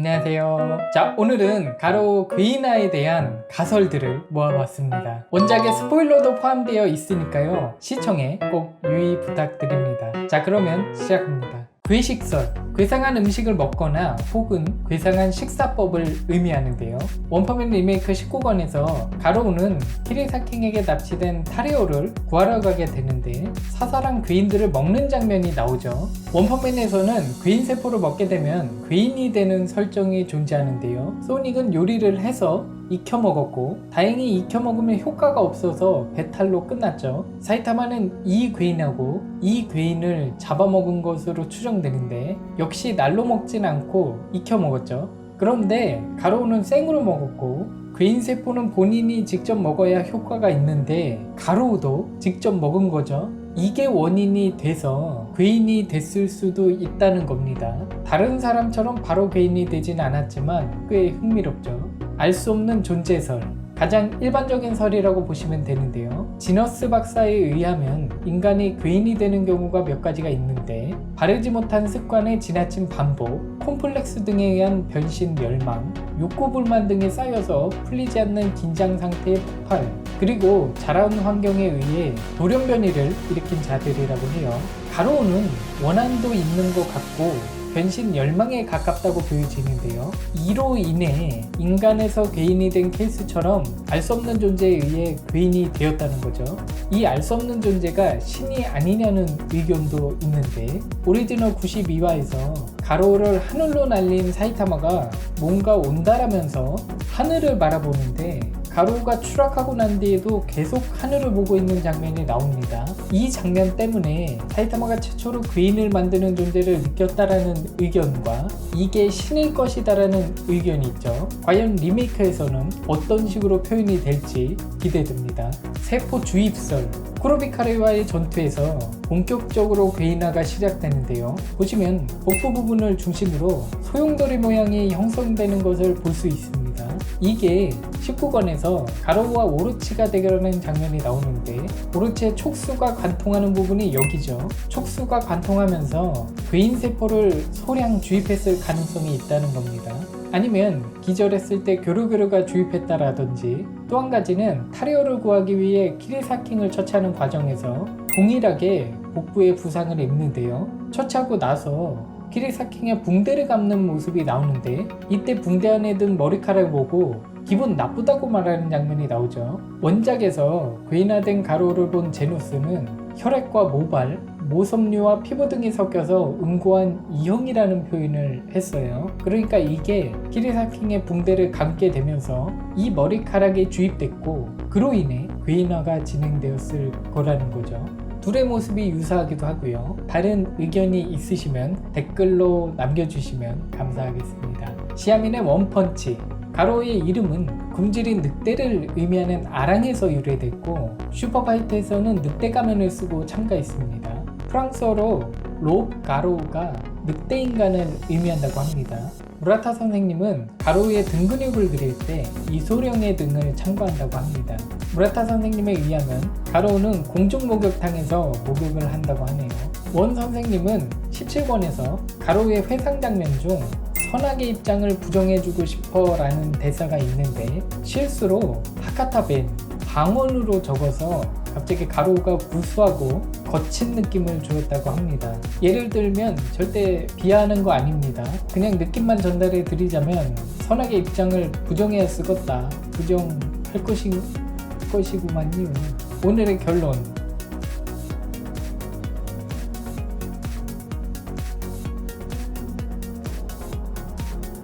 안녕하세요. 자, 오늘은 가로 괴인화에 대한 가설들을 모아봤습니다. 원작에 스포일러도 포함되어 있으니까요. 시청에 꼭 유의 부탁드립니다. 자, 그러면 시작합니다. 괴식설, 괴상한 음식을 먹거나 혹은 괴상한 식사법을 의미하는데요. 원퍼맨 리메이크 19권에서 가로우는 키리사킹에게 납치된 타레오를 구하러 가게 되는데 사살한 괴인들을 먹는 장면이 나오죠. 원퍼맨에서는 괴인 세포를 먹게 되면 괴인이 되는 설정이 존재하는데요. 소닉은 요리를 해서 익혀 먹었고 다행히 익혀 먹으면 효과가 없어서 배탈로 끝났죠. 사이타마는 이 괴인하고 이 괴인을 잡아먹은 것으로 추정되는데 역시 날로 먹진 않고 익혀 먹었죠. 그런데 가로우는 생으로 먹었고 괴인 세포는 본인이 직접 먹어야 효과가 있는데 가로우도 직접 먹은 거죠. 이게 원인이 돼서 괴인이 됐을 수도 있다는 겁니다. 다른 사람처럼 바로 괴인이 되진 않았지만 꽤 흥미롭죠. 알 수 없는 존재설. 가장 일반적인 설이라고 보시면 되는데요. 지너스 박사에 의하면 인간이 괴인이 되는 경우가 몇 가지가 있는데 바르지 못한 습관의 지나친 반복, 콤플렉스 등에 의한 변신 멸망, 욕구 불만 등에 쌓여서 풀리지 않는 긴장 상태의 폭발, 그리고 자라온 환경에 의해 돌연변이를 일으킨 자들이라고 해요. 가로우는 원한도 있는 것 같고 변신 열망에 가깝다고 보여지는데요. 이로 인해 인간에서 괴인이 된 케이스처럼 알 수 없는 존재에 의해 괴인이 되었다는 거죠. 이 알 수 없는 존재가 신이 아니냐는 의견도 있는데 오리지널 92화에서 가로를 하늘로 날린 사이타마가 뭔가 온다라면서 하늘을 바라보는데 가로가 추락하고 난 뒤에도 계속 하늘을 보고 있는 장면이 나옵니다. 이 장면 때문에 사이타마가 최초로 괴인을 만드는 존재를 느꼈다라는 의견과 이게 신일 것이다라는 의견이 있죠. 과연 리메이크에서는 어떤 식으로 표현이 될지 기대됩니다. 세포 주입설 쿠로비카레와의 전투에서 본격적으로 괴인화가 시작되는데요. 보시면 복부 부분을 중심으로 소용돌이 모양이 형성되는 것을 볼 수 있습니다. 이게 19권에서 가로우와 오르치가 대결하는 장면이 나오는데 오르치의 촉수가 관통하는 부분이 여기죠. 촉수가 관통하면서 괴인 세포를 소량 주입했을 가능성이 있다는 겁니다. 아니면 기절했을 때 교류교류가 주입했다라든지 또 한 가지는 타리오를 구하기 위해 키리사킹을 처치하는 과정에서 동일하게 복부에 부상을 입는데요. 처치하고 나서 키리사킹의 붕대를 감는 모습이 나오는데 이때 붕대 안에 든 머리카락을 보고 기분 나쁘다고 말하는 장면이 나오죠. 원작에서 괴인화된 가로를 본 제노스는 혈액과 모발, 모섬유와 피부 등이 섞여서 응고한 이형이라는 표현을 했어요. 그러니까 이게 키리사킹의 붕대를 감게 되면서 이 머리카락에 주입됐고 그로 인해 괴인화가 진행되었을 거라는 거죠. 둘의 모습이 유사하기도 하고요. 다른 의견이 있으시면 댓글로 남겨주시면 감사하겠습니다. 시아민의 원펀치 가로의 이름은 굶주린 늑대를 의미하는 아랑에서 유래됐고 슈퍼파이트에서는 늑대 가면을 쓰고 참가했습니다. 프랑스어로 롭 가로우가 늑대 인간을 의미한다고 합니다. 무라타 선생님은 가로우의 등 근육을 그릴 때 이소룡의 등을 참고한다고 합니다. 무라타 선생님에 의하면 가로우는 공중 목욕탕에서 목욕을 한다고 하네요. 원 선생님은 17권에서 가로우의 회상 장면 중 선악의 입장을 부정해주고 싶어 라는 대사가 있는데 실수로 하카타 벤 방언으로 적어서 갑자기 가로우가 구수하고 거친 느낌을 주었다고 합니다. 예를 들면 절대 비하하는 거 아닙니다. 그냥 느낌만 전달해 드리자면 선악의 입장을 부정해야 쓰겄다. 부정할 것이, 것이구만요. 오늘의 결론